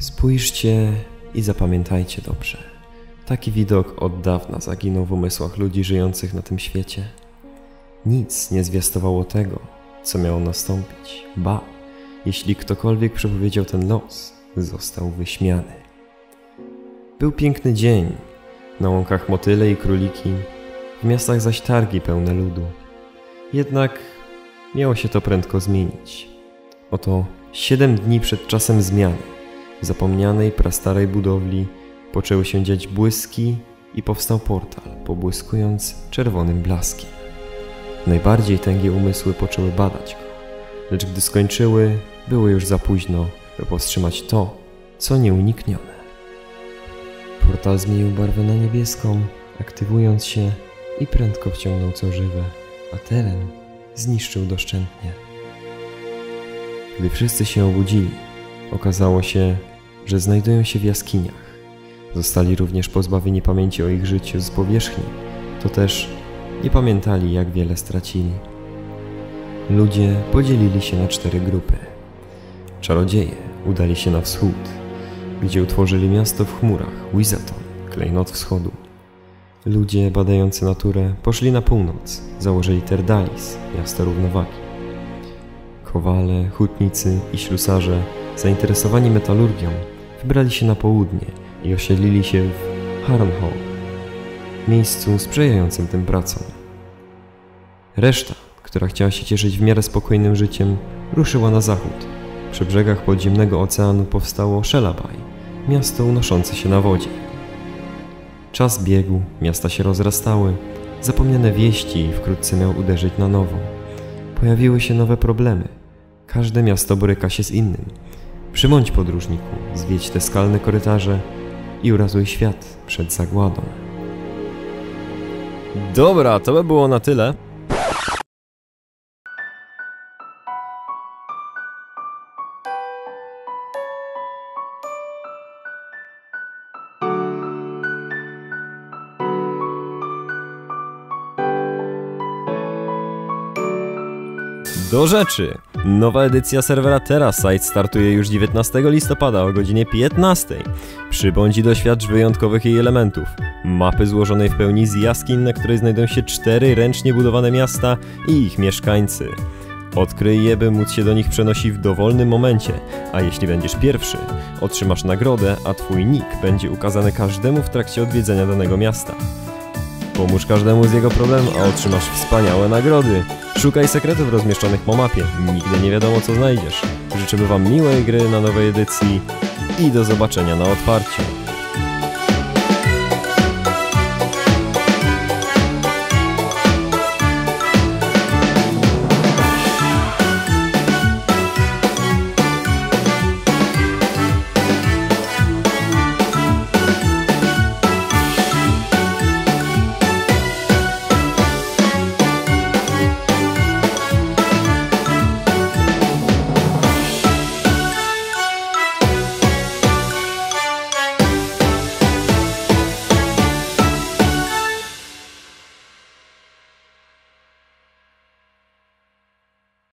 Spójrzcie i zapamiętajcie dobrze. Taki widok od dawna zaginął w umysłach ludzi żyjących na tym świecie. Nic nie zwiastowało tego, co miało nastąpić. Ba, jeśli ktokolwiek przepowiedział ten los, został wyśmiany. Był piękny dzień, na łąkach motyle i króliki, w miastach zaś targi pełne ludu. Jednak miało się to prędko zmienić. Oto siedem dni przed czasem zmiany, zapomnianej prastarej budowli poczęły się dziać błyski i powstał portal, pobłyskując czerwonym blaskiem. Najbardziej tęgie umysły poczęły badać go, lecz gdy skończyły, było już za późno, by powstrzymać to, co nieuniknione. Portal zmienił barwę na niebieską, aktywując się i prędko wciągnął co żywe, a teren zniszczył doszczętnie. Gdy wszyscy się obudzili, okazało się, że znajdują się w jaskiniach. Zostali również pozbawieni pamięci o ich życiu z powierzchni, to też nie pamiętali, jak wiele stracili. Ludzie podzielili się na cztery grupy. Czarodzieje udali się na wschód, gdzie utworzyli miasto w chmurach, Wizaton, klejnot wschodu. Ludzie badający naturę poszli na północ, założyli Terdalis, miasto równowagi. Kowale, hutnicy i ślusarze, zainteresowani metalurgią, wybrali się na południe i osiedlili się w Harnhall, miejscu sprzyjającym tym pracom. Reszta, która chciała się cieszyć w miarę spokojnym życiem, ruszyła na zachód. Przy brzegach podziemnego oceanu powstało Shelabaj, miasto unoszące się na wodzie. Czas biegł, miasta się rozrastały, zapomniane wieści wkrótce miał uderzyć na nowo. Pojawiły się nowe problemy. Każde miasto boryka się z innym. Przymądź podróżniku, zwiedź te skalne korytarze i uratuj świat przed zagładą. Dobra, to by było na tyle. Do rzeczy! Nowa edycja serwera TerraSite startuje już 19 listopada o godzinie 15. Przybądź i doświadcz wyjątkowych jej elementów. Mapy złożonej w pełni z jaskiń, na której znajdą się cztery ręcznie budowane miasta i ich mieszkańcy. Odkryj je, by móc się do nich przenosić w dowolnym momencie, a jeśli będziesz pierwszy, otrzymasz nagrodę, a twój nick będzie ukazany każdemu w trakcie odwiedzenia danego miasta. Pomóż każdemu z jego problemem, a otrzymasz wspaniałe nagrody. Szukaj sekretów rozmieszczonych po mapie. Nigdy nie wiadomo co znajdziesz. Życzymy Wam miłej gry na nowej edycji i do zobaczenia na otwarciu.